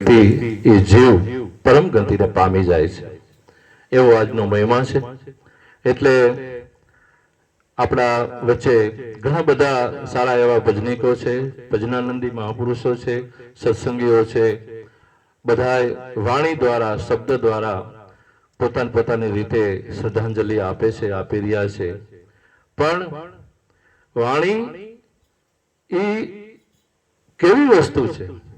વ્યક્તિ એ જીવ પરમ ગતિને પામી જાય છે. એવો આજનો મહિમા છે. એટલે આપણા વચ્ચે ઘણા બધા સારા એવા ભજનિકો છે, ભજનાનંદી મહાપુરુષો છે, સત્સંગીઓ છે. બધા વાણી દ્વારા, શબ્દ દ્વારા પોતાની પોતાની રીતે શ્રદ્ધાંજલિ આપે છે, આપી રહ્યા છે. પણ વાણી એ કેવી વસ્તુ છે?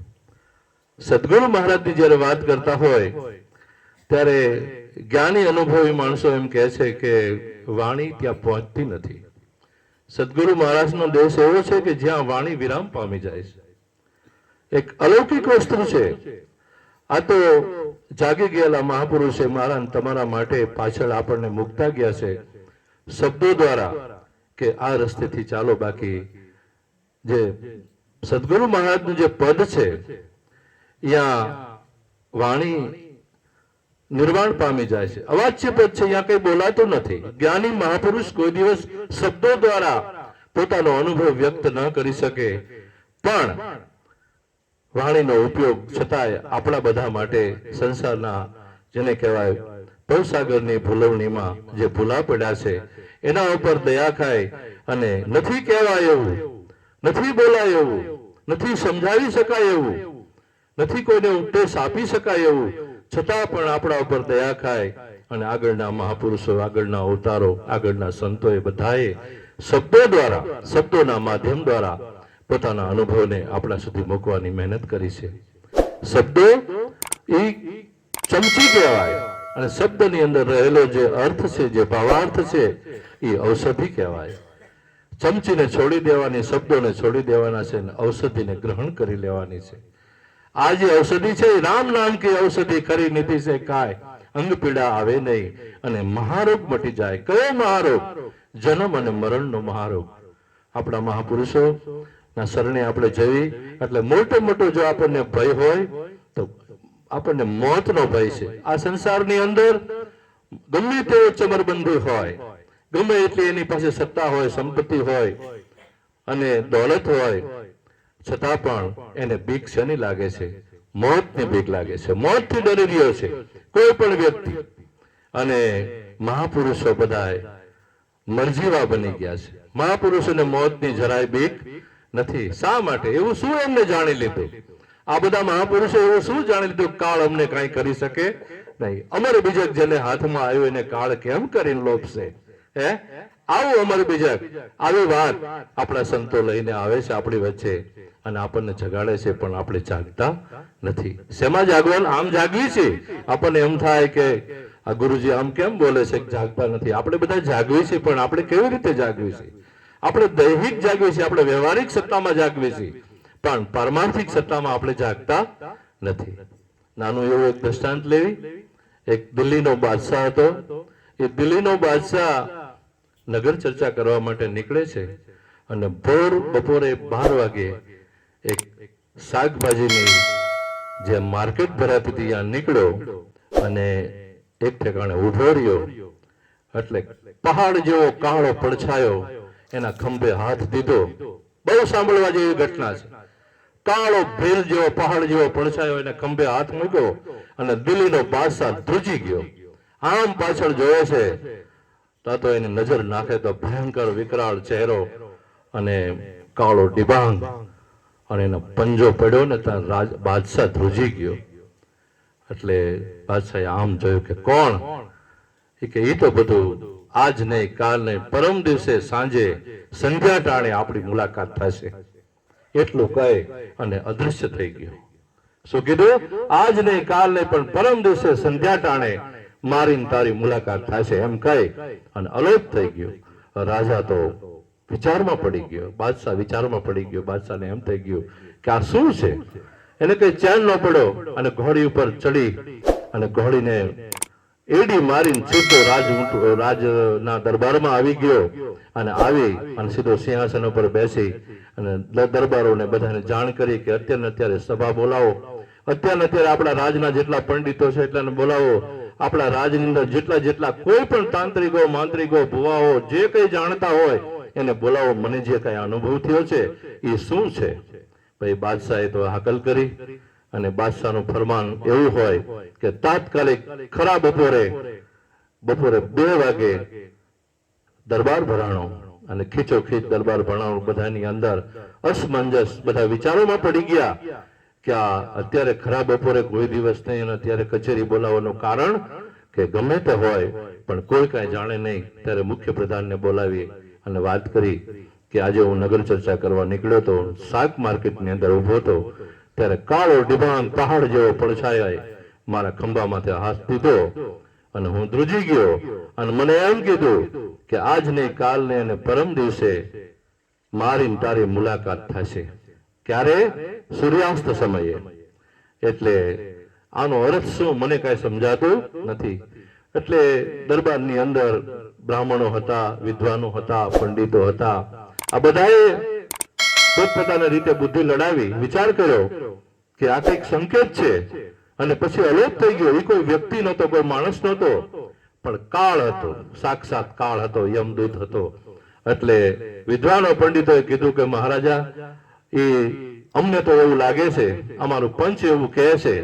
સદગુરુ મહારાજની જ્યારે વાત કરતા હોય, ત્યારે જ્ઞાની અનુભવી માણસો એમ કહે છે કે વાણી ત્યાં પહોંચતી નથી. સદગુરુ મહારાજનો દેશ એવો છે કે જ્યાં વાણી વિરામ પામી જાય છે. એક અલૌકિક વસ્તુ છે. આ તો જાગી ગયેલા મહાપુરુષે મારા તમારા માટે પાછળ આપણને મુકતા ગયા છે, શબ્દો દ્વારા કે આ રસ્તેથી ચાલો બાકી જે સદગુરુ મહારાજનું જે પદ છે ત્યાં વાણી નિર્વાણ પામી જાય છે અવાચ્ય પદ છે ત્યાં કઈ બોલાતું નથી જ્ઞાની મહાપુરુષ કોઈ દિવસ શબ્દો દ્વારા પોતાનો અનુભવ વ્યક્ત ન કરી શકે પણ વાણીનો ઉપયોગ છતાંય આપણા બધા માટે સંસારના જેને કહેવાય ભવસાગરની ભૂલવણીમાં જે ભૂલા પડ્યા છે એના ઉપર દયા ખાય અને નથી કહેવાય એવું નથી બોલાય એવું નથી સમજાવી શકાય એવું નથી કોઈને ઉપદેશ આપી શકાય એવું. છતાં પણ આપણા ઉપર દયા ખાય અને આગળના મહાપુરુષો, આગળના અવતારો, આગળના સંતોએ બધાએ શબ્દો દ્વારા, શબ્દોના માધ્યમ દ્વારા પોતાના અનુભવને આપણા સુધી મૂકવાની મહેનત કરી છે. શબ્દો એ ચમચી કહેવાય અને શબ્દની અંદર રહેલો જે અર્થ છે, જે ભાવાર્થ છે, એ ઔષધિ કહેવાય. ચમચીને છોડી દેવાની, શબ્દોને છોડી દેવાના છે અને ઔષધિને ગ્રહણ કરી લેવાની છે. આ જે ઔષધિ છે, રામ નામ કે ઔષધિ કરી નીતિ છે કાય. અંગ પીડા આવે નહીં અને મહારોગ મટી જાય. કયો મહારોગ? જન્મ અને મરણનો મહારોગ. આપણા મહાપુરુષો, ના શરણે આપણે જવી, એટલે મોટો મોટો જો આપણને ભય હોય, તો આપણને મોતનો ભય છે. આ સંસારની અંદર ગમે તેવો ચમરબંધી હોય, ગમે એટલી એની પાસે સત્તા હોય, સંપત્તિ હોય, અને દોલત હોય છતાં પણ એને બીક શેની લાગે છે? મોતની બીક લાગે છે. મોતથી ડરી રહ્યો છે. કોઈ પણ વ્યક્તિ. અને મહાપુરુષો બધાએ મરજીવા બની ગયા છે. મહાપુરુષોને મોતની જરાય બીક નથી. શા માટે? એવું શું એમને જાણી લીધું? આ બધા મહાપુરુષો એવું શું જાણી લીધું? કાળ અમને કઈ કરી શકે નહીં. અમર બીજક જેને હાથમાં આવ્યો એને કાળ કેમ કરીને લોપશે હે? આવું અમર બીજક. આવી વાત આપણા સંતો લઈને આવે છે આપણી વચ્ચે. અને આપણને જગાડે છે, પણ આપણે જાગતા નથી. શેમાં જાગવાનું? આમ જાગવી છે આપણને એમ થાય કે આ ગુરુજી આમ કેમ બોલે છે જાગતા નથી? આપણે બધા જાગવી છે પણ આપણે કેવી રીતે જાગવી છે આપણે દૈહિક જાગવી છે આપણે વ્યવહારિક સત્તામાં જાગવી છે પણ પારમાર્થિક સત્તામાં આપણે જાગતા નથી. નાનું એવું એક દ્રષ્ટાંત લેવી. એક દિલ્હીનો બાદશાહ હતો. એ દિલ્હીનો બાદશાહ નગર ચર્ચા કરવા માટે નીકળે છે. અને ભોર બપોરે બાર વાગે એક શાકભાજીની જે માર્કેટ ભરાતી ત્યાં નીકળ્યો અને એક ઠેકાણે ઊભો એટલે પહાડ જેવો કાળો પડછાયો, એના ખંભે હાથ દીધો. બહુ સાંભળવા જેવી ઘટના છે. કાળો ભેલ જેવો, પહાડ જેવો પડછાયો, એને ખંભે હાથ મૂક્યો અને દિલ્હીનો બાદશાહ ધ્રુજી ગયો. આમ પાછળ જોયો છે, તા તો એની નજર નાખે તો ભયંકર વિકરાળ ચહેરો અને કાળો ડિબાંગ. અને એનો પંજો પડ્યો ને ત્યાં રાજ બાદશાહ ધ્રુજી ગયો. એટલે બાદશાહે આમ જોયું કે કોણ? એ કે એ તો બધું આજ નહીં, કાલ નહીં, પરમ દિવસે સાંજે સંધ્યા ટાણે આપણી મુલાકાત થશે. એટલું કહે અને અદૃશ્ય થઈ ગયો. શું કીધું? આજ નહીં, કાલ નહીં, પણ પરમ દિવસે સંધ્યા ટાણે મારી તારી મુલાકાત થશે એમ કહે અને અલોપ થઈ ગયો. રાજા તો વિચારમાં પડી ગયો, બાદશાહ વિચારમાં પડી ગયો, બાદશાહને એમ થઈ ગયું કે આ શું છે? એને કઈ ચેન ન પડ્યો અને ઘોડી ઉપર ચડી અને ઘોડીને એડી મારીને સીધો રાજ રાજના દરબારમાં આવી ગયો અને આવી અને સીધો સિંહાસન ઉપર બેસી અને દરબારોને બધાને જાણ કરી કે અત્યારે અત્યારે સભા બોલાવો. અત્યારે અત્યારે આપણા રાજના જેટલા પંડિતો છે એટલાને બોલાવો. આપણા રાજની અંદર જેટલા જેટલા કોઈ પણ તાંત્રિકો, માંત્રિકો, ભુવાઓ જે કઈ જાણતા હોય એને બોલાવો મને જે કઈ અનુભવ થયો છે એ શું છે? ભાઈ બાદશાહે તો હાકલ કરી અને બાદશાહનું ફરમાન એવું હોય કે તાત્કાલિક ખરા બપોરે બપોરે બે વાગે દરબાર ભરાણો અને ખીચો ખીચ દરબાર ભરાણો બધાની અંદર અસમંજસ બધા વિચારોમાં પડી ગયા કે આ અત્યારે ખરા બપોરે કોઈ દિવસ નહીં અને અત્યારે કચેરી બોલાવવાનું કારણ કે ગમે તે હોય પણ કોઈ કાંઈ જાણે નહીં. ત્યારે મુખ્ય પ્રધાનને બોલાવી અને વાત કરી કે આજે હું નગર ચર્ચા કરવા નીકળ્યો તો શાક માર્કેટની અંદર ઊભો હતો, ત્યારે કાળો ડિબાંગ પહાડ જેવો પડછાયા મારા ખંભામાંથી હાથ દીધો અને હું ધ્રુજી ગયો અને મને એમ કીધું કે આજ નહીં કાલ ને અને પરમ દિવસે મારી તારી મુલાકાત થશે. ક્યારે? સૂર્યાસ્ત સમયે. એટલે આનો અર્થ શું મને કઈ સમજાતું નથી. એટલે દરબારની અંદર બ્રાહ્મણો હતા, વિદ્વાનો હતા, પંડિતો હતા. આ બધાએ પોતપોતાના રીતે બુદ્ધિ લડાવી, વિચાર કર્યો કે આ કંઈક સંકેત છે. અને પછી અલોપ થઈ ગયો. એ કોઈ વ્યક્તિ નહોતો, કોઈ માણસ નહોતો, પણ કાળ હતો. સાક્ષાત કાળ હતો યમદૂત હતો. એટલે વિદ્વાનો પંડિતોએ કીધું કે મહારાજા, એ અમને તો એવું લાગે છે, અમારું પંચ એવું કહે છે,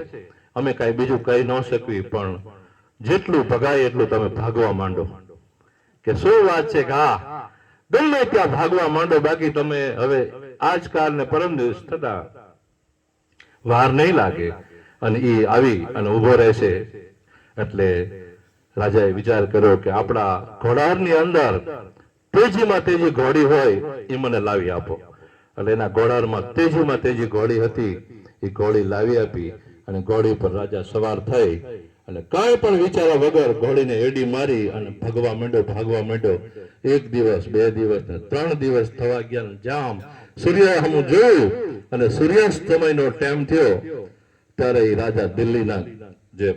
અમે કઈ બીજું કહી ન શકવી, પણ જેટલું ભગાય એટલું તમે ભાગવા માંડો. કે શું વાત છે કે હા ગમે ત્યાં ભાગવા માંડો, બાકી તમે હવે આજકાલ ને પરમ દિવસ થતા વાર નહીં લાગે. અને એ આવી અને ઊભો રહેશે એટલે રાજાએ વિચાર કર્યો કે આપણા ઘોડાની અંદર તેજીમાં તેજી ઘોડી હોય એ મને લાવી આપો. એટલે એના ઘોડારમાં તેજીમાં તેજી ઘોડી હતી. એ ઘોડી લાવી આપી અને ઘોડી પર રાજા સવાર થઈ અને કાંઈ પણ વિચાર્યા વગર ઘોડીને એડી મારી અને ભાગવા માંડ્યો ભાગવા માંડ્યો. એક દિવસ, બે દિવસ ત્રણ દિવસ થવા ગયા જામ સૂર્ય હું જોયું અને સૂર્યાસ્ત સમયનો ટાઈમ થયો. ત્યારે એ રાજા દિલ્હીના જે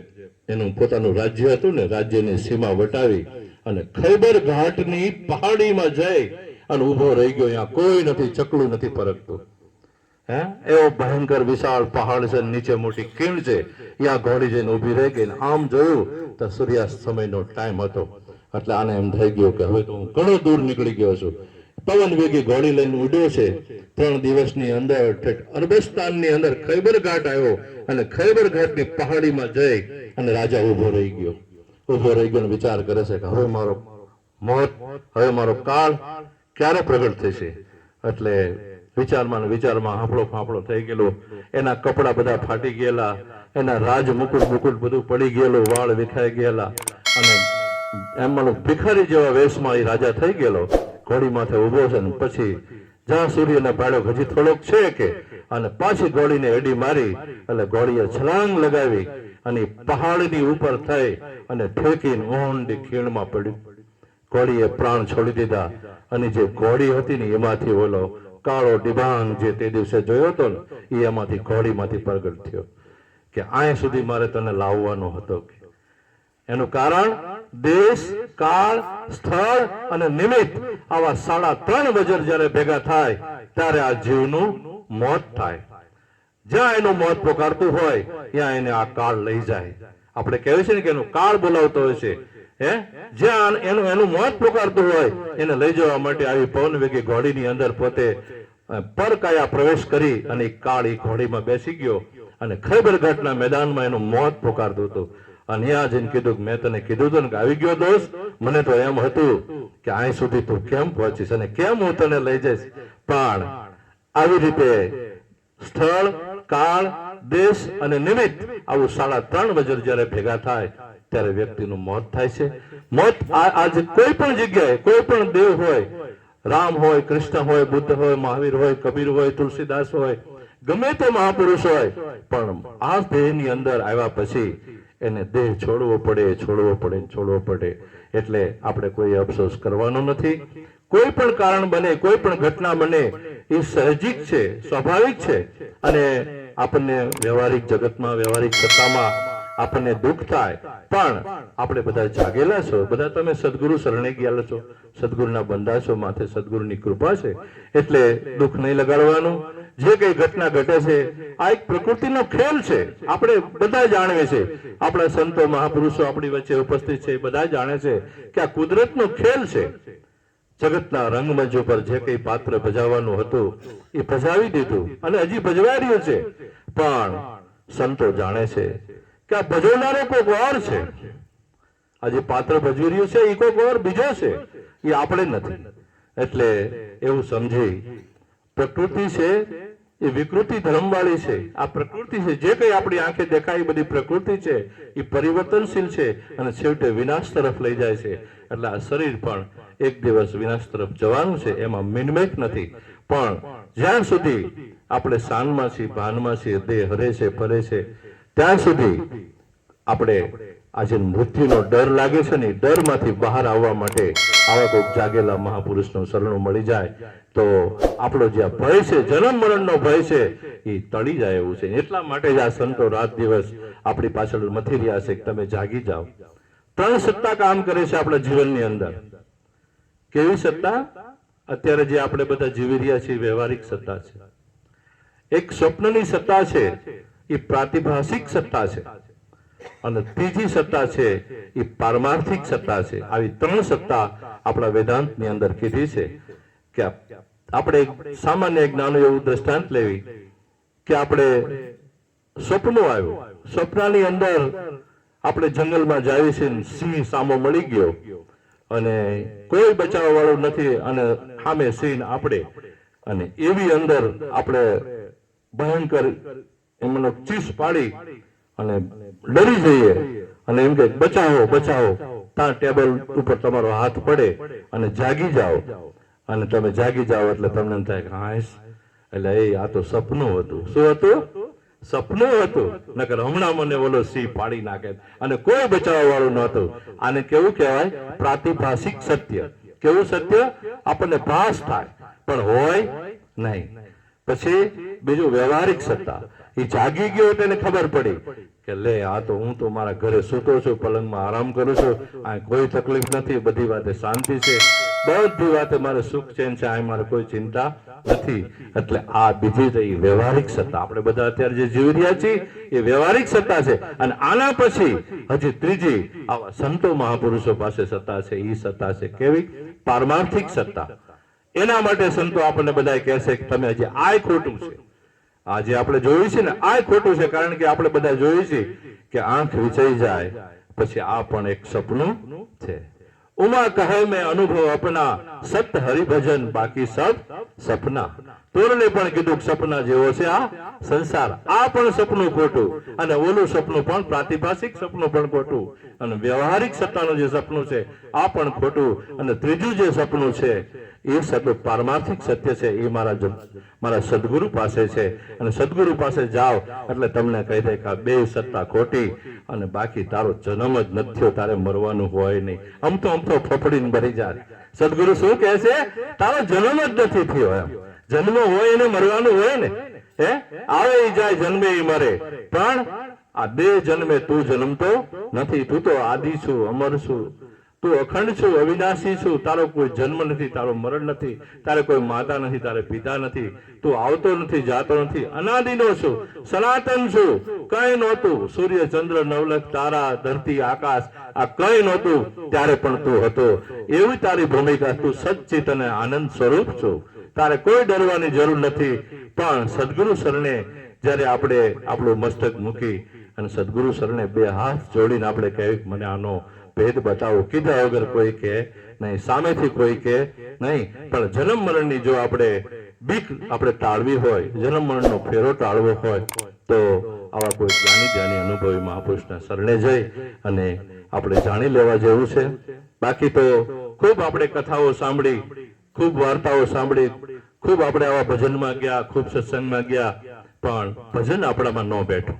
એનું પોતાનું રાજ્ય હતું ને, રાજ્યની સીમા વટાવી અને ખૈબર ઘાટની પહાડીમાં જઈ અને ઊભો રહી ગયો. અહીંયા કોઈ નથી ચકલું નથી પરખતું. એવો ભયંકર વિશાળ પહાડ છે, નીચે મોટી ખીણ છે. યા ઘોડી જઈને ઊભી રહી ગઈ આમ જોયું તો સૂર્યાસ્ત સમયનો ટાઈમ હતો. એટલે આને એમ થઈ ગયો કે હવે તો હું ઘણો દૂર નીકળી ગયો છું. પવન વેગી ઘોડી લઈને ઉડ્યો છે. ત્રણ દિવસની અંદર અરબસ્તાનની અંદર ખૈબર ઘાટ આવ્યો અને ખૈબર ઘાટની પહાડીમાં જઈ અને રાજા ઊભો રહી ગયો. ઊભો રહી ગયો વિચાર કરે છે કે હવે મારો મોત, હવે મારો કાળ ક્યારે પ્રગટ થશે? એટલે વિચારમાં વિચારમાં હાંફળો ફાંફળો થઈ ગયેલો. એના કપડા બધા ફાટી ગયેલા. એના રાજ મુકુટ મુકુટ બધું પડી ગયેલું, વાળ વિખાઈ ગયેલા. અને એમનો ભિખારી જેવા વેશમાં એ રાજા થઈ ગયેલો. ઘોડી માથે ઊભો છે ને પછી જ્યાં સૂર્યના પાડો હજી થોડોક છે કે, અને પાછી ઘોડીને એડી મારી, એટલે ઘોડીએ છલાંગ લગાવી અને પહાડની ઉપર થઈ અને ફેંકીને ઊંડી ખીણમાં પડ્યું. ઘોડીએ પ્રાણ છોડી દીધા. અને જે ઘોડી હતી ને એમાંથી ઓલો કાળો ડિબાંગ જે તે દિવસે જોયો હતો ને, એ એમાંથી ઘોડીમાંથી પ્રગટ થયો કે આય સુધી મારે તને લાવવાનો હતો એનું કારણ દેશ, કાળ, સ્થળ અને નિમિત્ત આવા સાડા ત્રણ વજર જ્યારે ભેગા થાય, ત્યારે આ જીવનું મોત થાય. જ્યાં એનું મોત પોકારતું હોય, ત્યાં એને આ કાળ લઈ જાય. આપણે કહેવું છે ને કે એનું કાળ બોલાવતો હોય છે. હે? જ્યાં એનું એનું મોત પોકારતું હોય, એને લઈ જવા માટે આવી પવન વેગી ઘોડીની અંદર પોતે પરકાયા પ્રવેશ કરી અને કાળ ઘોડીમાં બેસી ગયો અને ખૈબર ઘાટના મેદાનમાં એનું મોત પોકારતું હતું. અને ત્યાં જઈને કીધું મેં તને કીધું હતું કે આવી ગયો દોસ્ત, મને તો એમ હતું કે અહીં સુધી તું કેમ પહોંચીશ અને કેમ હું તને લઈ જઈશ? પણ આવી રીતે સ્થળ, કાળ, દેશ અને નિમિત્ત આવું સાડા ત્રણ વજર જ્યારે ભેગા થાય, ત્યારે વ્યક્તિનું મોત થાય છે. મોત આજે કોઈ પણ જગ્યાએ, કોઈ પણ દેવ હોય રામ હોય, કૃષ્ણ હોય, બુદ્ધ હોય, મહાવીર હોય, કબીર હોય, તુલસીદાસ હોય, ગમે તે મહાપુરુષ હોય, પણ આ દેહની અંદર આવ્યા પછી એને દેહ છોડવો પડે છોડવો પડે છોડવો પડે. એટલે આપણે કોઈ અફસોસ કરવાનો નથી. કોઈ પણ કારણ બને, કોઈ પણ ઘટના બને, એ સહજિક છે, સ્વાભાવિક છે. અને આપણને વ્યવહારિક જગતમાં, વ્યવહારિક સત્તામાં આપણને દુઃખ થાય, પણ આપણે બધા જાગેલા છો. બધા તમે સદગુરુ શરણે ગયા છો. સદગુરુના બંધા છો, માથે સદગુરુની કૃપા છે. એટલે દુઃખ નહીં લગાડવાનું. જે કઈ ઘટના ઘટે છે, આ એક પ્રકૃતિનો ખેલ છે. આપણે બધા જાણીએ છે આપણા સંતો, મહાપુરુષો આપણી વચ્ચે ઉપસ્થિત છે બધા જાણે છે કે આ કુદરતનો ખેલ છે. જગતના રંગમંચ ઉપર જે કઈ પાત્ર ભજાવવાનું હતું, એ ભજાવી દીધું. અને હજી ભજવાઈ રહ્યું છે. પણ સંતો જાણે છે કે આ ભજવનારો કોઈક ઓર છે. આ જે પાત્ર ભજવી રહ્યું છે, એ કોઈક ઓર બીજો છે. એ આપણે નથી. એટલે એવું સમજી પ્રકૃતિ છે, એ વિકૃતિ ધર્મવાળી છે. આ પ્રકૃતિ છે, જે કંઈ આપણી આંખે દેખાય બધી પ્રકૃતિ છે. એ પરિવર્તનશીલ છે અને છેવટે વિનાશ તરફ લઈ જાય છે. એટલે આ શરીર પણ એક દિવસ વિનાશ તરફ જવાનું છે, એમાં મિનમેક નથી. પણ જ્યાં સુધી આપણે શાનમાં છીએ, ભાનમાં છીએ, દેહ હરે છે, ફરે છે ત્યાં સુધી આપણે આજે મૃત્યુનો ડર લાગે છે ને ડરમાંથી બહાર આવવા માટે આવા કોઈક જાગેલા મહાપુરુષનું શરણું મળી જાય તો આપણો જે ભય છે, જન્મ મરણનો ભય છે, એ તળી જાય એવું છે. એટલા માટે જ આ સંતો રાત દિવસ આપણી પાછળ મથી રહ્યા છે તમે જાગી જાઓ. ત્રણ સત્તા કામ કરે છે આપણા જીવનની અંદર. કેવી સત્તા? અત્યારે જે આપણે બધા જીવી રહ્યા છીએ, વ્યવહારિક સત્તા છે. એક સ્વપ્નની સત્તા છે એ પ્રાતિભાષિક સત્તા છે. અને ત્રીજી સત્તા છે, એ પારમાર્થિક સત્તા છે. આવી ત્રણ સત્તા આપણા વેદાંતની અંદર કીધી છે કે આપણે સામાન્ય એક નાનું એવું દ્રષ્ટાંત લેવી કે આપણે સ્વપ્નો આવ્યું. સ્વપ્નની અંદર આપણે જંગલમાં જાવી છે સિંહ સામો મળી ગયો અને કોઈ બચાવ વાળું નથી અને સામે સિંહ આપણે. અને એવી અંદર આપણે ભયંકર એમનો ચીસ પાડી અને ડરી જઈએ. અને એમ કે, બચાવો બચાવો. ત્યાં ટેબલ ઉપર તમારો હાથ પડે અને જાગી જાઓ. અને તમે જાગી જાઓ એટલે તમને એમ થાય કે હાશ એટલે એ, આ તો સપનું હતું. શું હતું? સપનું હતું. નકર હમણાં મને ઓલો સિંહ પાડી નાખે. અને કોઈ બચાવવા વાળું નહોતું. આને કેવું કહેવાય? પ્રાતિભાષિક સત્ય. કેવું સત્ય? આપણને ભાસ થાય. પણ હોય નહીં. પછી બીજું વ્યવહારિક સત્તા. એ જાગી ગયો તેને ખબર પડી કે લે, આ તો હું તો મારા ઘરે સૂતો છું, પલંગમાં આરામ કરું છું, આ કોઈ તકલીફ નથી, બધી વાતે શાંતિ છે, બધી વાતે મારે સુખ ચેન છે, આ મારે કોઈ ચિંતા નથી. એટલે આ બીજી રહી વ્યવહારિક સત્તા. આપણે બધા અત્યારે જે જીવી રહ્યા છીએ, એ વ્યવહારિક સત્તા છે. અને આના પછી હજી ત્રીજી આવા સંતો મહાપુરુષો પાસે સત્તા છે એ સત્તા છે કેવી? પારમાર્થિક સત્તા. એના માટે સંતો આપણને બધા કહેશે કે તમે હજી આ ખોટું છે. આજે આપણે જોયું છે ને, આ ખોટું છે, કારણ કે આપણે બધા જોયું છે કે આંખ વિચાઈ જાય, પછી આ પણ એક સપનું છે. ઉમા કહે, મેં અનુભવ અપના સત હરિભજન, બાકી સબ સપના. તોરણે પણ કીધું સપના જેવો છે આ સંસાર. આ પણ સપનું ખોટું અને ઓલું સપનું પણ પ્રાતિભાષિક સપનું પણ ખોટું. અને વ્યવહારિક સત્તાનું જે સપનું છે, આ પણ ખોટું. અને ત્રીજું જે સપનું છે એ સત્ય પારમાર્થિક સત્ય છે, એ મારા મારા સદગુરુ પાસે છે. અને સદગુરુ પાસે જાઓ, એટલે તમને કહી દે કે બે સત્તા ખોટી અને બાકી તારો જન્મ જ નથી થયો તારે મરવાનું હોય નહીં. આમ તો આમ તો ફફડીને ભરી જાય સદગુરુ શું કહે છે? તારો જન્મ જ નથી થયો એમ. જન્મ હોય એને, મરવાનું હોય ને. હે? આવે એ જાય, જન્મે એ મરે. પણ આ બે જન્મે તું જન્મતો નથી. તું તો આદિ છું, અમર છું. તું અખંડ છું, અવિનાશી છું. તારો કોઈ જન્મ નથી, તારો મરણ નથી, તારે કોઈ માતા નથી, તારે પિતા નથી. તું આવતો નથી, જાતો નથી. અનાદિનો છું, સનાતન છું. કઈ નહોતું. સૂર્ય, ચંદ્ર, નવલખ, તારા, ધરતી, આકાશ, આ કઈ નહોતું. ત્યારે પણ તું હતો. એવી તારી ભૂમિકા. તું સચ્ચિત અને આનંદ સ્વરૂપ છું. તારે કોઈ ડરવાની જરૂર નથી. પણ સદગુરુ શરણે જ્યારે આપણે આપણું મસ્તક મૂકી અને સદગુરુ શરણે બે હાથ જોડીને આપણે કહેવું મને આનો ભેદ બતાવો. કીધા વગર કોઈ કે નહીં, સામેથી કોઈ કે નહીં. પણ જન્મ મરણની જો આપણે બીક આપણે ટાળવી હોય, જન્મ મરણનો ફેરો ટાળવો હોય, તો આવા કોઈ જ્ઞાની જ્ઞાની અનુભવી મહાપુરુષના શરણે જઈ અને આપણે જાણી લેવા જેવું છે. બાકી તો ખૂબ આપણે કથાઓ સાંભળી, ખૂબ વાર્તાઓ સાંભળી, ખૂબ આપણે આવા ભજનમાં ગયા, ખૂબ સત્સંગમાં ગયા, પણ ભજન આપણામાં ન બેઠું.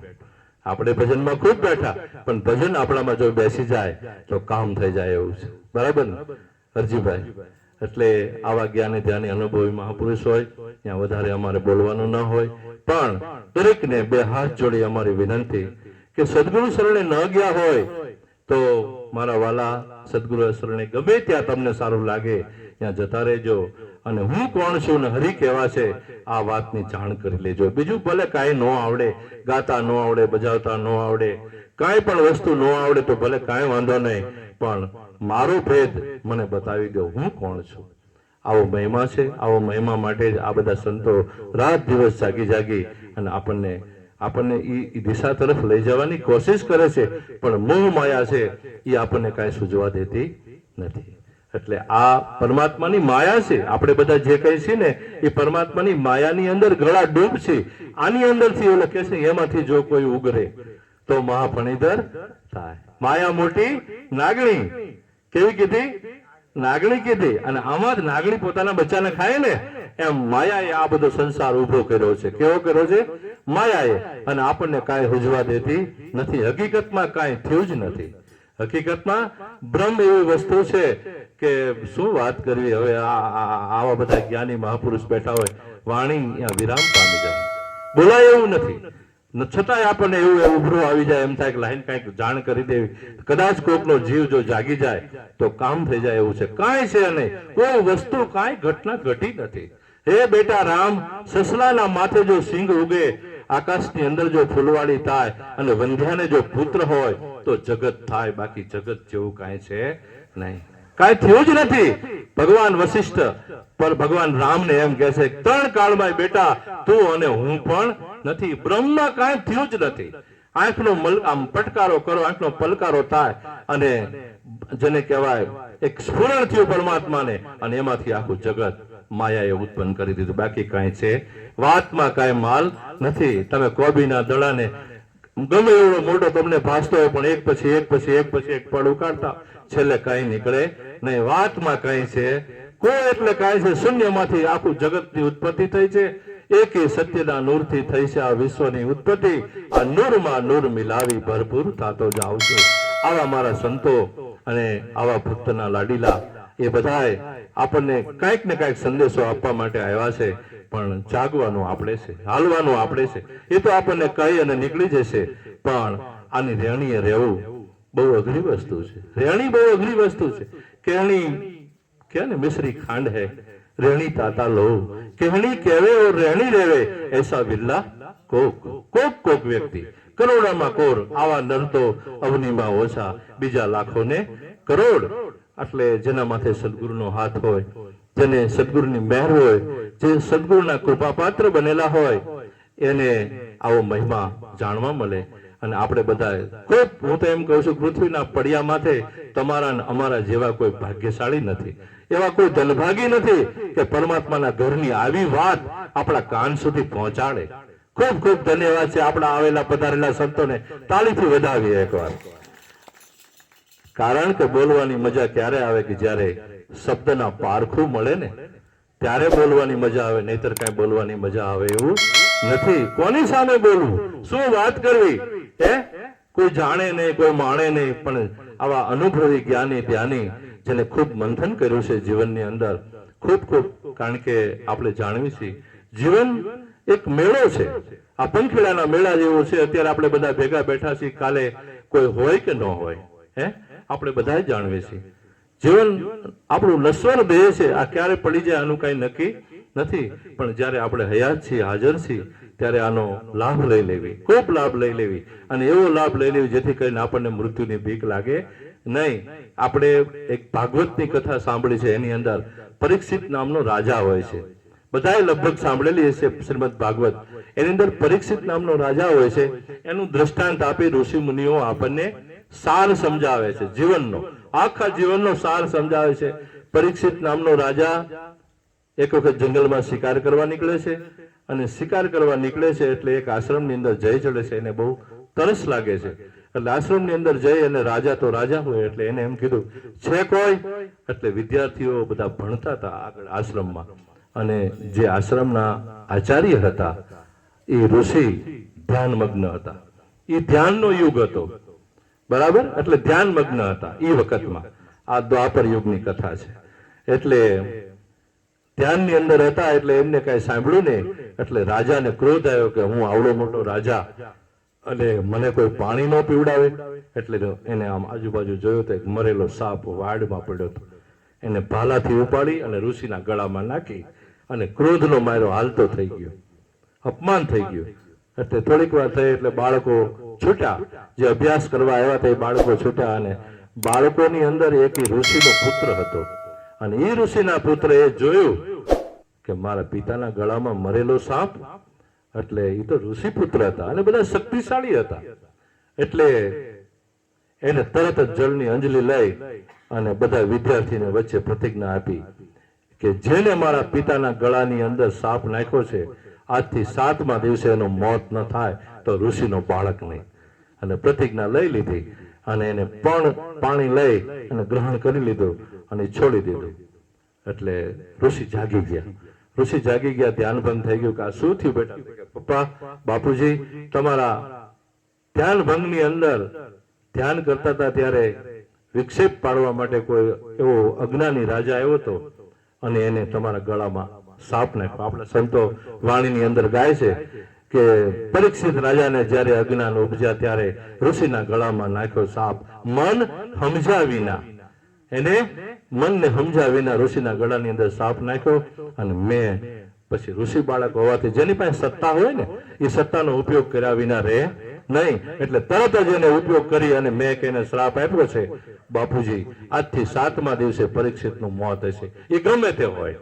આપણે ભજનમાં ખૂબ બેઠા, પણ ભજન આપણામાં જો બેસી જાય, તો કામ થઈ જાય એવું છે. બરાબર ને? હરજીભાઈ, એટલે આવા જ્ઞાને ધ્યાને અનુભવી મહાપુરુષ હોય, ત્યાં વધારે અમારે બોલવાનું ન હોય, પણ દરેકને બે હાથ જોડી અમારી વિનંતી કે સદગુરુ શરણે ન ગયા હોય, તો મારા વાલા સદગુરુ શરણે ગમે ત્યાં તમને સારું લાગે, ત્યાં જતા રહેજો. અને હું કોણ છું ને હરી કેવા છે, આ વાતની જાણ કરી લેજો. બીજું ભલે કાંઈ ન આવડે, ગાતા ન આવડે, બજાવતા ન આવડે, કાંઈ પણ વસ્તુ ન આવડે તો ભલે કાંઈ વાંધો નહીં, પણ મારો ભેદ મને બતાવી દો, હું કોણ છું? આવો મહિમા છે, આવો મહિમા માટે જ આ બધા સંતો રાત દિવસ જાગી જાગી અને આપણને આપણને ઈ દિશા તરફ લઈ જવાની કોશિશ કરે છે, પણ મોહ માયા છે એ આપણને કાંઈ સૂઝવા દેતી નથી. એટલે આ પરમાત્માની માયા છે, આપણે બધા જે કહીએ છીએ ને, એ પરમાત્માની માયાની અંદર ગળા ડૂબ છે. આની અંદરથી એવું લખે છે, એમાંથી જો કોઈ ઉગરે, તો મહાફણીધર થાય. માયા મોટી નાગણી. કેવી કીધી? નાગણી કીધી. અને આમાં જ નાગણી પોતાના બચ્ચાને ખાય ને એમ માયાએ આ બધો સંસાર ઊભો કર્યો છે. કેવો કર્યો છે? માયાએ. અને આપણને કાંઈ હુજવા દેતી નથી. હકીકતમાં કાંઈ થયું જ નથી. હકીકતમાં બ્રહ્મ એવી વસ્તુ છે કે શું વાત કરવી? હવે આવા બધા જ્ઞાની મહાપુરુષ બેઠા હોય, વાણી વિરામ પામી જાય. બોલાય એવું નથી. છતાંય આપણને એવું એવું ઉભરો આવી જાય, એમ થાય કે લાઈન કાંઈક જાણ કરી દેવી. કદાચ કોકનો જીવ જો જાગી જાય, તો કામ થઈ જાય એવું છે. કાંઈ છે નહીં. કોઈ વસ્તુ કાંઈ ઘટના ઘટી નથી. હે બેટા રામ, સસલાના માથે જો સિંગ ઉગે, આકાશની અંદર જો ફૂલવાડી થાય અને વંધ્યાને જો પુત્ર હોય, તો જગત થાય, બાકી જગત જેવું કાંઈ છે નહીં. કાંઈ થયું જ નથી. ભગવાન વશિષ્ઠ પર ભગવાન રામને એમ કહે છે ત્રણ કાળમાં બેટા, તું અને હું પણ નથી. બ્રહ્મમાં કાંઈ થયું જ નથી. આંખનો આમ પટકારો કરો, આંખનો પલકારો થાય અને જેને કહેવાય, એક સ્ફુરણ થયું પરમાત્માને અને એમાંથી આખું જગત માયાએ ઉત્પન્ન કરી દીધું. બાકી કાંઈ છે. વાતમાં કાંઈ માલ નથી. તમે કોબીના દડાને ગમે એવડો મોટો તમને ભાસતો હોય, પણ એક પછી એક પછી એક પછી એક પડ ઉકાળતા છેલ્લે કાંઈ નીકળે નહીં. વાતમાં કાંઈ છે. કોઈ એટલે કાંઈ છે. શૂન્યમાંથી આખું જગતની ઉત્પત્તિ થઈ છે. એક સત્યના નૂરથી થઈ છે આ વિશ્વની ઉત્પત્તિ. આ નૂરમાં નૂર મિલાવી ભરપૂર થતો જાઉં છું. આવા મારા સંતો અને આવા ભક્તના લાડીલા એ બધાય આપણને કાંઈક ને કાંઈક સંદેશો આપવા માટે આવ્યા છે, પણ જાગવાનું આપણે છે, હાલવાનું આપણે છે. એ તો આપણને કહી અને નીકળી જશે, પણ આની રેણીએ રહેવું બહુ અઘરી વસ્તુ છે. રેણી બહુ અઘરી વસ્તુ છે. કેણી કે ને મિશ્રી ખાંડ હે? રેણી તાતા લો કહેણી કહેવે ઓર રેણી રેવે, એસા વિરલા કોક કોક કોક વ્યક્તિ. કરોડામાં કોર આવા નર તો અવનીમાં ઓછા બીજા લાખોને કરોડ. એટલે જેના માથે સદગુરુનો હાથ હોય, જેને સદગુરુની મહેર હોય, જે સદગુરુના કૃપાપાત્ર બનેલા હોય, એને આવો મહિમા જાણવા મળે. અને આપણે બધા ખૂબ, હું તો એમ કહું છું, પૃથ્વીના પડિયા માથે તમારા અમારા જેવા કોઈ ભાગ્યશાળી નથી. એવા કોઈ ધનભાગી નથી કે પરમાત્માના ઘરની આવી વાત આપણા કાન સુધી પહોંચાડે. ખૂબ ખૂબ ધન્યવાદ છે આપણા આવેલા, પધારેલા સંતોને. તાળીથી વધાવીએ એકવાર. કારણ કે બોલવાની મજા ક્યારે આવે કે જ્યારે શબ્દના પારખું મળે ને, ત્યારે બોલવાની મજા આવે, નહીતર કાંઈ બોલવાની મજા આવે એવું નથી. કોની સામે બોલવું? શું વાત કરવી? હે? કોઈ જાણે નહીં, કોઈ માણે નહીં, પણ આવા અનુભવી જ્ઞાની ધ્યાની જેને ખૂબ મંથન કર્યું છે જીવનની અંદર, ખૂબ ખૂબ, કારણ કે આપણે જાણવી છીએ. જીવન એક મેળો છે. આ પંખીડાના મેળા જેવો છે. અત્યારે આપણે બધા ભેગા બેઠા છીએ, કાલે કોઈ હોય કે ન હોય. હે? આપણે બધા જાણવે છે. જીવન આપણું લશ્વર દેહ છે. આ ક્યારે પડી જાય આનું કઈ નક્કી નથી. પણ જ્યારે આપણે હયાત છીએ, હાજર છીએ, ત્યારે આનો લાભ લઈ લેવી. ખૂબ લાભ લઈ લેવી. અને એવો લાભ લઈ લેવી જેથી કરીને આપણને મૃત્યુની બીક લાગે નહીં. આપણે એક ભાગવતની કથા સાંભળી છે. એની અંદર પરીક્ષિત નામનો રાજા હોય છે. બધાએ લગભગ સાંભળેલી હશે શ્રીમદ ભાગવત. એની અંદર પરીક્ષિત નામનો રાજા હોય છે. એનું દ્રષ્ટાંત આપી ઋષિ મુનિઓ આપણને સાર સમજાવે છે, જીવનનો. આખા જીવનનો સાર સમજાવે છે. પરીક્ષિત નામનો રાજા એક વખત જંગલમાં શિકાર કરવા નીકળે છે અને શિકાર કરવા નીકળે છે એટલે એક આશ્રમની અંદર જય ચડે છે, એને બહુ તરસ લાગે છે. એટલે આશ્રમની અંદર જઈ અને રાજા તો રાજા હોય એટલે એને એમ કીધું, છે કોઈ? એટલે વિદ્યાર્થીઓ બધા ભણતા હતા આગળ આશ્રમમાં. અને જે આશ્રમના આચાર્ય હતા, એ ઋષિ ધ્યાનમગ્ન હતા. એ ધ્યાનનો યુગ હતો. બરાબર? એટલે ધ્યાનમગ્ન હતા એ વખતમાં. આ દ્વાપર યુગની કથા છે. એટલે ધ્યાનની અંદર હતા એટલે એમને કઈ સાંભળ્યું નહીં. એટલે રાજાને ક્રોધ આવ્યો કે હું આવડો મોટો રાજા અને મને કોઈ પાણી ન પીવડાવે. એટલે એને આમ આજુબાજુ જોયું તો એક મરેલો સાપ વાડમાં પડ્યો હતો. એને ભાલાથી ઉપાડી અને ઋષિના ગળામાં નાખી અને ક્રોધનો માર્યો હાલતો થઈ ગયો. અપમાન થઈ ગયું. એટલે થોડીક વાર થઈ એટલે બાળકો છૂટ્યા જે અભ્યાસ કરવા આવ્યા હતા બાળકો છૂટ્યા અને બાળકોની અંદર એક ઋષિનો પુત્ર હતો. અને એ ઋષિના પુત્રએ જોયું કે મારા પિતાના ગળામાં મરેલો સાપ, એટલે એ તો ઋષિપુત્ર હતા અને બધા શક્તિશાળી હતા. એટલે એને તરત જ જળની અંજલિ લઈ અને બધા વિદ્યાર્થીને વચ્ચે પ્રતિજ્ઞા આપી કે જેને મારા પિતાના ગળાની અંદર સાપ નાખ્યો છે આજથી સાતમા દિવસે એનું મોત ન થાય તો ઋષિનો બાળક નહીં. અને પ્રતિજ્ઞા લઈ લીધી અને એને પણ પાણી લઈ અને ગ્રહણ કરી લીધું અને છોડી દીધું. એટલે ઋષિ જાગી ગયા. ઋષિ જાગી ગયા, ધ્યાન ભંગ થઈ ગયું કે આ શું થયું બેટા? પપ્પા, બાપુજી, તમારા ધ્યાન ભંગની અંદર ધ્યાન કરતા હતા ત્યારે વિક્ષેપ પાડવા માટે કોઈ એવો અજ્ઞાની રાજા આવ્યો હતો અને એને તમારા ગળામાં સાપ આપણે સંતો વાણીની અંદર ગાય છે કે પરીક્ષિત રાજાને જ્યારે અજ્ઞાન ઉપજ્યા ત્યારે ઋષિના ગળામાં નાખ્યો સાપ. મન સમજ્યા એને મનને સમજ્યા ઋષિના ગળાની અંદર સાપ નાખ્યો અને મેં પછી ઋષિ બાળક હોવાથી જેની પાસે સત્તા હોય ને, એ સત્તાનો ઉપયોગ કર્યા વિના રહે નહીં. એટલે તરત જ એને ઉપયોગ કરી અને મેં કહીને શ્રાપ આપ્યો છે, બાપુજી, આજથી સાતમા દિવસે પરીક્ષિતનું મોત હશે. એ ગમે તે હોય.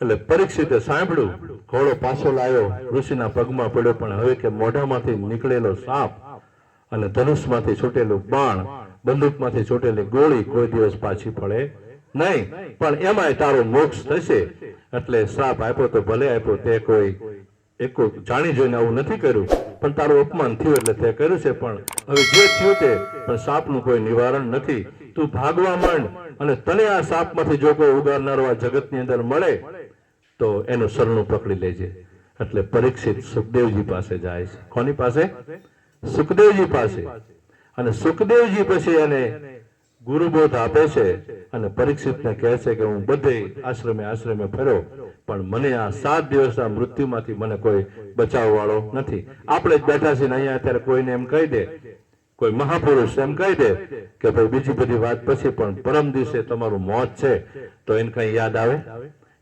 એટલે પરીક્ષિતે સાંભળ્યું ઘોડો પાછો લાવ્યો ઋષિના પગમાં પડ્યો, પણ હવે કે મોઢામાંથી નીકળેલો સાપ અને ધનુષમાંથી છૂટેલું બાણ, બંદૂકમાંથી છૂટેલી ગોળી કોઈ દિવસ પાછી પડે નહીં. પણ એમાંય તારો મોક્ષ થશે. એટલે શ્રાપ આપ્યો તો ભલે આપ્યો, તે કોઈ એક જાણી જોઈને આવું નથી કર્યું. પણ તારું અપમાન થયું એટલે તે કર્યું છે. પણ હવે જે થયું તે, પણ સાપનું કોઈ નિવારણ નથી. તું ભાગવા માંડ અને તને આ સાપમાંથી જો કોઈ ઉગારનારો આ જગતની અંદર મળે તો એનું શરણું પકડી લેજે. એટલે પરીક્ષિત સુખદેવજી પાસે જાય છે. કોની પાસે? સુખદેવજી પાસે. અને સુખદેવજી પછી એને ગુરુબોધ આપે છે અને પરીક્ષિતને કહે છે કે હું બધે આશ્રમે આશ્રમે ફર્યો, પણ મને આ સાત દિવસના મૃત્યુમાંથી મને કોઈ બચાવ વાળો નથી. આપણે જ બેઠા છીએ અહીંયા અત્યારે કોઈને એમ કહી દે, કોઈ મહાપુરુષ એમ કહી દે કે ભાઈ બીજી બધી વાત પછી, પણ પરમ દિવસે તમારું મોત છે, તો એને કઈ યાદ આવે?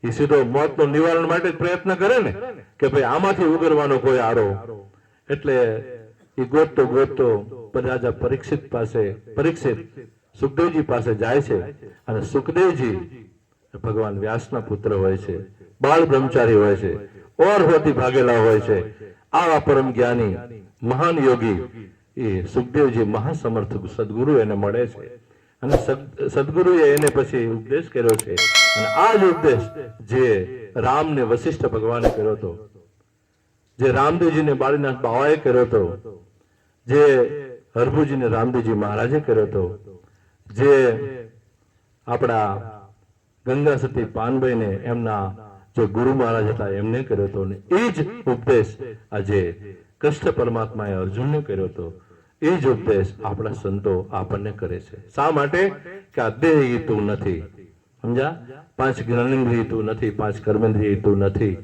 એ સીધો મોતનું નિવારણ માટે પ્રયત્ન કરે ને કે ભાઈ આમાંથી ઉગરવાનો કોઈ આરો. એટલે એ ગોતતો ગોતતો રાજા પરીક્ષિત પાસે, પરીક્ષિત સુખદેવજી પાસે જાય છે અને સુખદેવજી ભગવાન વ્યાસના પુત્ર હોય છે, બાળ બ્રહ્મચારી હોય છે, ઓર હોતી ભાગેલા હોય છે. આવા પરમ જ્ઞાની, મહાન યોગી એ સુખદેવજી મહાસમર્થ સદગુરુ એને મળે છે. અને સદ- સદગુરુએ એને પછી ઉપદેશ કર્યો છે. અને આ જ ઉપદેશ જે રામને વશિષ્ઠ ભગવાને કર્યો હતો. જે રામદેવજીને બાળીનાથ બાવાએ કર્યો હતો. જે હરભુજીને રામદેવજી મહારાજે કર્યો હતો. જે આપણા ગંગા સતી પાનભાઈને એમના જે ગુરુ મહારાજ હતા એમને કર્યો હતો. અને એ જ ઉપદેશ આજે કૃષ્ણ પરમાત્માએ અર્જુનને કર્યો હતો. એ જ ઉપદેશ આપણા સંતો આપણને કરે છે. શા માટે? કે આ દેહ હેતુ નથી. સમજા પાંચ જ્ઞાનેન્દ્રિય હેતુ નથી, પાંચ કર્મેન્દ્રિય હેતુ નથી.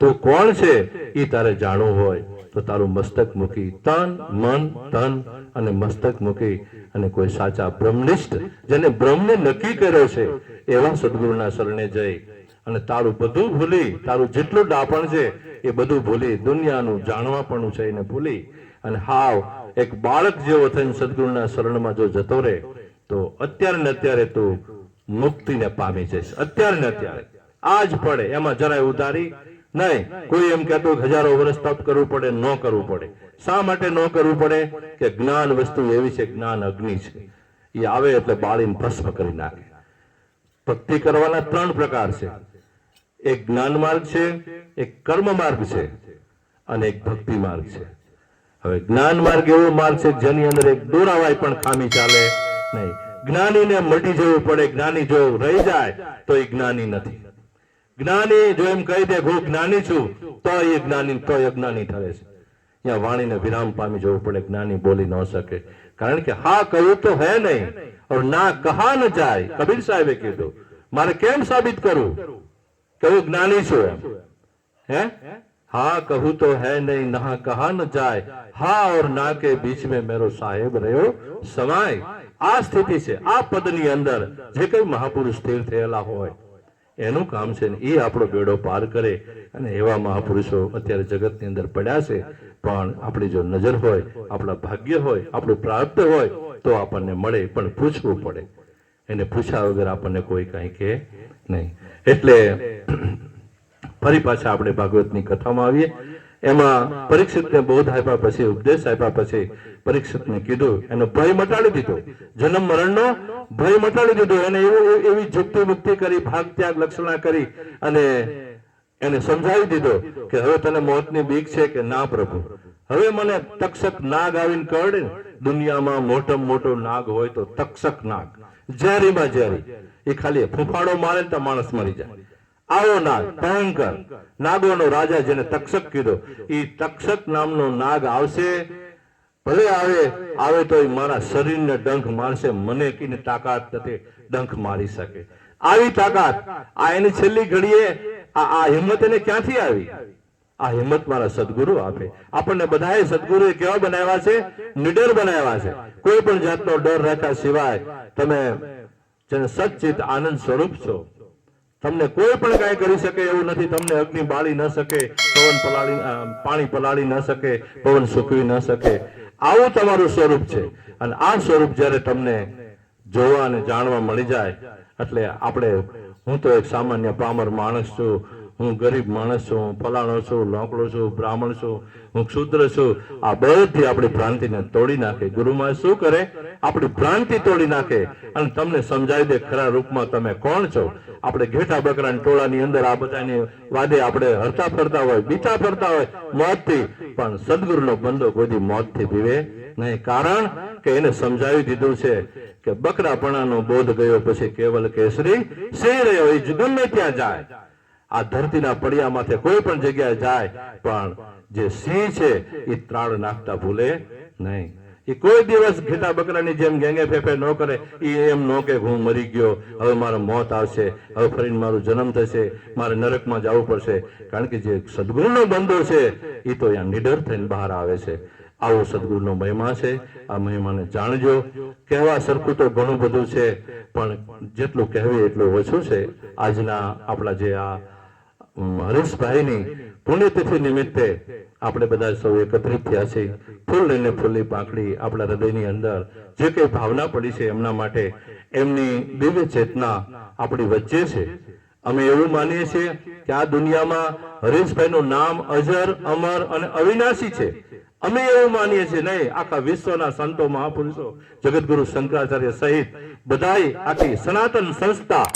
તો કોણ છે? એ તારે જાણવું હોય. તો તારું મસ્તક મૂકી તન, મન તન અને મસ્તક મૂકી અને કોઈ સાચા બ્રહ્મનિષ્ઠ જેને બ્રહ્મને નક્કી કર્યો છે, એવા સદગુરુના શરણે જઈ અને તારું બધું ભૂલી, તારું જેટલું ડાપણ છે, એ બધું ભૂલી દુનિયાનું જાણવા પણ છે એને ભૂલી અને હાવ એક બાળક જેવો થઈને સદગુરુના શરણમાં જો જતો રહે, તો અત્યારે ને અત્યારે તું મુક્તિને પામી જઈશ. અત્યારે ને અત્યારે. આજ પડે, એમાં જરાય ઉતારી નહીં. કોઈ એમ કહેતું હજારો વર્ષ તપ કરવું પડે, ન કરવું પડે. શા માટે ન કરવું પડે? કે જ્ઞાન વસ્તુ એવી છે, જ્ઞાન અગ્નિ છે. એ આવે એટલે બાળીને ભસ્મ કરી નાખે. ભક્તિ કરવાના ત્રણ પ્રકાર છે. એક જ્ઞાન માર્ગ છે, એક કર્મ માર્ગ છે, અને એક ભક્તિ માર્ગ છે. હવે જ્ઞાન માર્ગ એવો માર્ગ છે જેની અંદર એક દોરાવાય પણ ખામી ચાલે નહીં. જ્ઞાનીને મટી જવું પડે, જ્ઞાની જો રહી જાય, તો એ જ્ઞાની નથી. જ્ઞાની જો એમ કહી દે હું જ્ઞાની છું, તો એ જ્ઞાની, તો એ જ્ઞાની ઠરે છે. ત્યાં વાણીને વિરામ પામી જવું પડે, જ્ઞાની બોલી ન શકે. કારણ કે હા કહ્યું તો હે નહીં ઓર ના કહા ન જાય. કબીર સાહેબે કીધું, મારે કેમ સાબિત કરવું કે જ્ઞાની છું એમ. હે? हाँ कहूँ तो है नहीं नहा कहा न जाए હા और ના के बीच में मेरो साहेब રહ્યો સમાય આ સ્થિતિ છે આ પદની અંદર જે કઈ મહાપુરુષ સ્થિર થયેલા હોય એનું કામ છે ને એ આપણો બેડો પાર કરે અને એવા મહાપુરુષો અત્યારે જગતની અંદર પડ્યા છે પણ આપણી જો નજર હોય આપણા ભાગ્ય હોય આપણું પ્રાપ્ત હોય તો આપણને મળે પણ પૂછવું પડે એને પૂછ્યા વગર આપણને કોઈ કાંઈ કહે નહીં એટલે ફરી પાછા આપણે ભાગવતની કથામાં આવીએ. એમાં પરીક્ષિતને બોધ આપ્યા પછી, ઉપદેશ આપ્યા પછી પરીક્ષિતને કીધું, એનો ભય મટાડી દીધો. જન્મ મરણનો ભય મટાડી દીધો. એને એવું એવી જુક્તિ મુક્તિ કરી, ભાગ ત્યાગ, લક્ષણા કરી અને એને સમજાવી દીધો કે હવે તને મોતની બીક છે કે ના પ્રભુ. હવે મને તક્ષક નાગ આવીને કરડે દુનિયામાં મોટો મોટો નાગ હોય તો તક્ષક નાગ. ઝેરીમાં ઝેરી. એ ખાલી ફૂફાડો મારે તો માણસ મરી જાય. આવો નાગ, ભયંકર. નાગોનો રાજા જેને તક્ષક કીધો. એ તક્ષક નામનો નાગ આવશે, ભલે આવે આવે તો મારા શરીરને ડંખ મારશે. મને કીને તાકાત નથી, ડંખ મારી શકે. આવી તાકાત. આ એની છેલ્લી ઘડીએ આ આ હિંમત એને ક્યાંથી આવી? આ હિંમત મારા સદગુરુ આપે. આપણને બધાએ સદગુરુએ કેવા બનાવ્યા છે? નિડર બનાવ્યા છે. કોઈ પણ જાતનો ડર રાખ્યા સિવાય તમે જેને સચ્ચિત આનંદ સ્વરૂપ છો તમને કોઈ પણ કાંઈ કરી શકે એવું નથી, તમને અગ્નિ બાળી ન શકે, પવન પલાળી પાણી પલાળી ન શકે, પવન સૂકવી ન શકે. આવું તમારું સ્વરૂપ છે. અને આ સ્વરૂપ જ્યારે તમને જોવા અને જાણવા મળી જાય, એટલે આપણે, હું તો એક સામાન્ય પામર માણસ છું હું ગરીબ માણસ છું, હું ફલાણો છું લોકડો છું બ્રાહ્મણ છું, હું ક્ષુદ્ર છું. આ બધી આપણી ભ્રાંતિને તોડી નાખે. ગુરુમાં શું કરે? આપણી ભ્રાંતિ તોડી નાખે. અને તમને સમજાવી દે, ખરા રૂપમાં તમે કોણ છો? આપણે ઘેટા બકરા ટોળાની અંદર આ બધાની વાદે આપણે હરતા ફરતા હોય, બીતા ફરતા હોય, મોતથી. પણ સદગુરુનો બંદો કોઈ મોતથી પીવે નહીં. કારણ કે એને સમજાવી દીધું છે કે બકરાપણાનો બોધ ગયો પછી કેવલ કેસરી સિંહ રહ્યો એ ગમે ત્યાં જાય. આ ધરતીના પડિયા માથે કોઈ પણ જગ્યાએ જાય, પણ જે સિંહ છે એ ત્રાળ નાખતા ભૂલે નહીં. એ કોઈ દિવસ ઘેટા બકરાની જેમ ગેંગે ફેફે ન કરે એ એમ ન કે હું મરી ગયો, હવે મારો મોત આવશે, હવે ફરીને મારું જન્મ થશે, મારે નરકમાં જવું પડશે. કારણ કે જે સદગુરુનો બંધો છે એ તો અહીંયા નિડર થઈને બહાર આવે છે. આવો સદગુરુનો મહિમા છે, આ મહિમાને જાણજો. કહેવા સરખું તો ઘણું બધું છે, પણ જેટલું કહેવું એટલું ઓછું છે. આજના આપણા જે આ હરેશભાઈની પુણ્યતિથિ નિમિત્તે આપણે બધા સૌ એકત્રિત થયા છે ફૂલ લઈને ફૂલની પાંખડી આપણા હૃદયની અંદર જે કઈ ભાવના પડી છે એમના માટે એમની દિવ્ય ચેતના આપણી વચ્ચે છે. અમે એવું માનીએ છીએ કે આ દુનિયામાં હરીશભાઈનું નામ અજર, અમર અને અવિનાશી છે. અમે એવું માનીએ છીએ નહીં, આખા વિશ્વના સંતો, મહાપુરુષો જગતગુરુ શંકરાચાર્ય સહિત બધાય આખી સનાતન સંસ્થા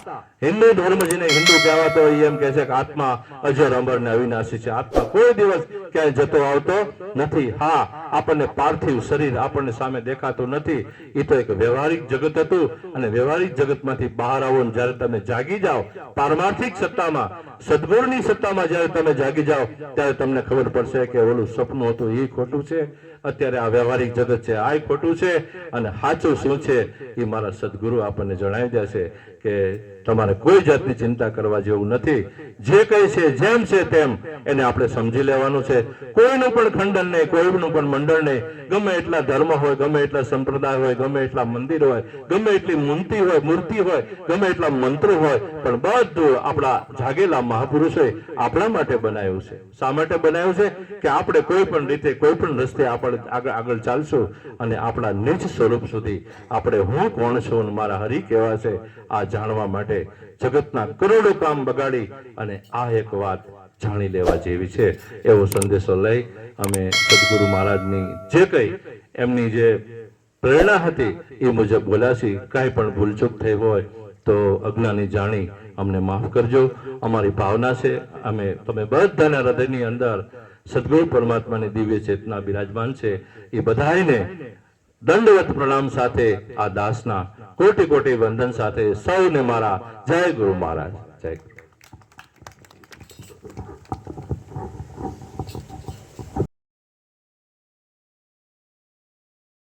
હિન્દુ ધર્મ જેને હિન્દુ કહેવાતો હોય એમ કહે છે કે આત્મા અજર અમર ને અવિનાશી છે. આત્મા કોઈ દિવસ ક્યાંય જતો આવતો નથી. હા, આપણને પાર્થિવ શરીર આપણને સામે દેખાતું નથી. એ તો એક વ્યવહારિક જગત હતું અને વ્યવહારિક જગતમાંથી બહાર આવો જ્યારે તમે જાગી જાઓ, પારમાર્થિક સત્તામાં, સદગુણની સત્તામાં જ્યારે તમે જાગી જાઓ, ત્યારે તમને ખબર પડશે કે ઓલું સપનું હતું. એ ખોટું છે. અત્યારે આ વ્યવહારિક જગત છે. આ ખોટું છે અને સાચું શું છે એ મારા સદગુરુ આપણને જણાવી દેશે. કે તમારે કોઈ જાતની ચિંતા કરવા જેવું નથી. જે કઈ છે જેમ છે તેમ એને આપણે સમજી લેવાનું છે. કોઈનું પણ ખંડન નહીં, કોઈનું પણ મંડળ નહીં. ગમે એટલા ધર્મ હોય, ગમે એટલા સંપ્રદાય હોય, ગમે એટલા મંદિર હોય, ગમે એટલી મૂર્તિ હોય મૂર્તિ હોય, ગમે એટલા મંત્ર હોય, પણ બધું આપણા જાગેલા મહાપુરુષોએ આપણા માટે બનાવ્યું છે. શા માટે બનાવ્યું છે? કે આપણે કોઈ પણ રીતે, કોઈ પણ રસ્તે આપણે આગળ આગળ ચાલશું અને આપણા નિજ સ્વરૂપ સુધી આપણે હું, કોણ છું મારા હરિ કેવા છે? આ જાણવા માટે જગતના કરોડો કામ બગાડી અને આ એક વાત જાણી લેવા જેવી છે. એવો સંદેશો લઈ અમે સદગુરુ મહારાજની જે કંઈ એમની જે પ્રેરણા હતી એ મુજબ બોલાશી, કાંઈ પણ ભૂલચૂક થઈ હોય તો અજ્ઞાની જાણી અમને માફ કરજો. અમારી ભાવના છે, અમે, તમે બધાના હૃદયની અંદર સદગુરુ પરમાત્માની દિવ્ય ચેતના બિરાજમાન છે. એ બધાયને દંડવત પ્રણામ સાથે આ દાસના કોટી કોટી વંદન સાથે સૌને મારા જય ગુરુ મહારાજ, જય ગુરુ.